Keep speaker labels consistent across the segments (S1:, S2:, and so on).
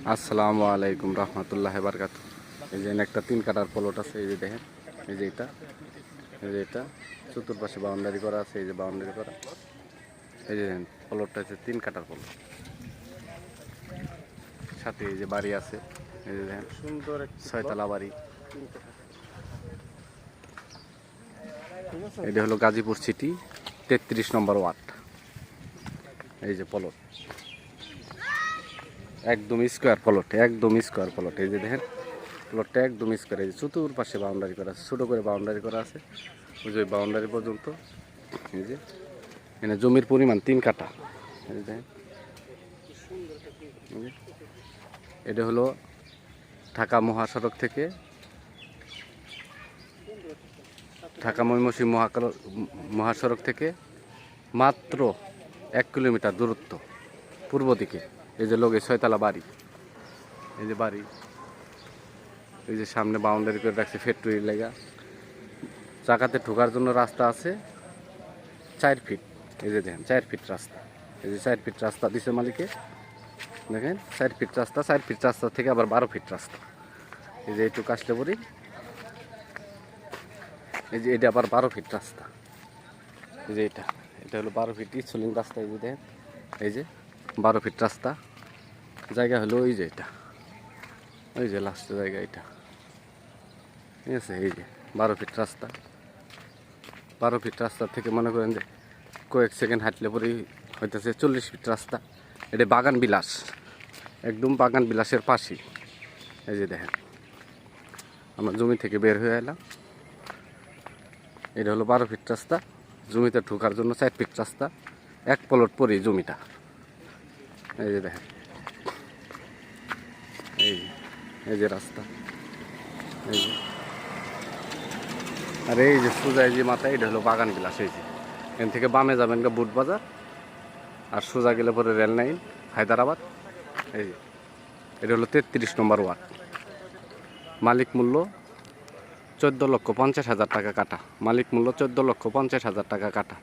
S1: আসসালামু আলাইকুম রহমতুল্লাহ বারকাত এই যে একটা তিন কাটার প্লট আছে এই যে দেখেন এই যে এটা এই যে এটা চতুর্পাশে বাউন্ডারি করা আছে এই যে বাউন্ডারি করা এই যে দেখেন প্লটটা হচ্ছে তিন কাটার প্লট সাথে এই যে বাড়ি আছে এই যে দেখেন
S2: সুন্দর একটি
S1: ছয়তলা বাড়ি
S2: আছে
S1: এটা হলো গাজীপুর সিটি তেত্রিশ নম্বর ওয়ার্ড এই যে প্লট একদম স্কোয়ার প্লট, একদম স্কোয়ার প্লট। এই যে দেখেন, প্লটটা একদম স্কোয়ার। এই যে চতুর্পাশে বাউন্ডারি করা আছে, ছোটো করে বাউন্ডারি করা আছে। ওই যে বাউন্ডারি পর্যন্ত, এই যে এখানে জমির পরিমাণ তিন কাটা দেখেন এটা হলো ঢাকা মহাসড়ক থেকে ঢাকা ময়মনসিংহ মহাকাল, মহাসড়ক থেকে মাত্র এক কিলোমিটার দূরত্ব, পূর্ব দিকে। এই যে লোকে ছয়তলা বাড়ি এই যে বাড়ি এই যে সামনে বাউন্ডারি করে রাখছে ফ্যাক্টরি লেগা চাকাতে ঢোকার জন্য রাস্তা আছে চার ফিট এই যে দেখেন চার ফিট রাস্তা এই যে চার ফিট রাস্তা দিছে মালিকে দেখেন চার ফিট রাস্তা চার ফিট রাস্তা থেকে আবার বারো ফিট রাস্তা এই যে এইটুকু আসলে পরি এই যে এটা আবার বারো ফিট রাস্তা এই যে এটা এটা হলো বারো ফিট স্লিং রাস্তা এই যে দেখেন এই যে বারো ফিট রাস্তা জায়গা হলো ওই যে এটা। ওই যে লাস্টের জায়গা এটা। ঠিক আছে, এই যে বারো ফিট রাস্তা। বারো ফিট রাস্তা থেকে মনে করেন যে কয়েক সেকেন্ড হাঁটলে পরেই হইতেছে চল্লিশ ফিট রাস্তা। এটা বাগান বিলাস। একদম বাগান বিলাসের পাশেই। এই যে দেখেন, আমরা জমি থেকে বের হয়ে এলাম। এটা হলো বারো ফিট রাস্তা। জমিতে ঢোকার জন্য চার ফিট রাস্তা। এক পলট পরে জমিটা। এই যে দেখেন এই যে, এই যে রাস্তা। এই যে। আর এই যে সোজা এই যে মাথায়, এটা হলো বাগান বিলাস এই যে। এখান থেকে বামে যাবেন বুট বাজার, আর সোজা গেলে পরে রেল লাইন, হায়দ্রাবাদ, এই যে। এটা হলো তেত্রিশ নম্বর ওয়ার্ড। মালিক মূল্য চোদ্দ লক্ষ পঞ্চাশ হাজার টাকা কাটা। মালিক মূল্য চোদ্দ লক্ষ পঞ্চাশ হাজার টাকা কাটা।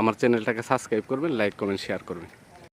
S1: আমার চ্যানেলটাকে সাবস্ক্রাইব করবেন লাইক করবেন শেয়ার করবেন।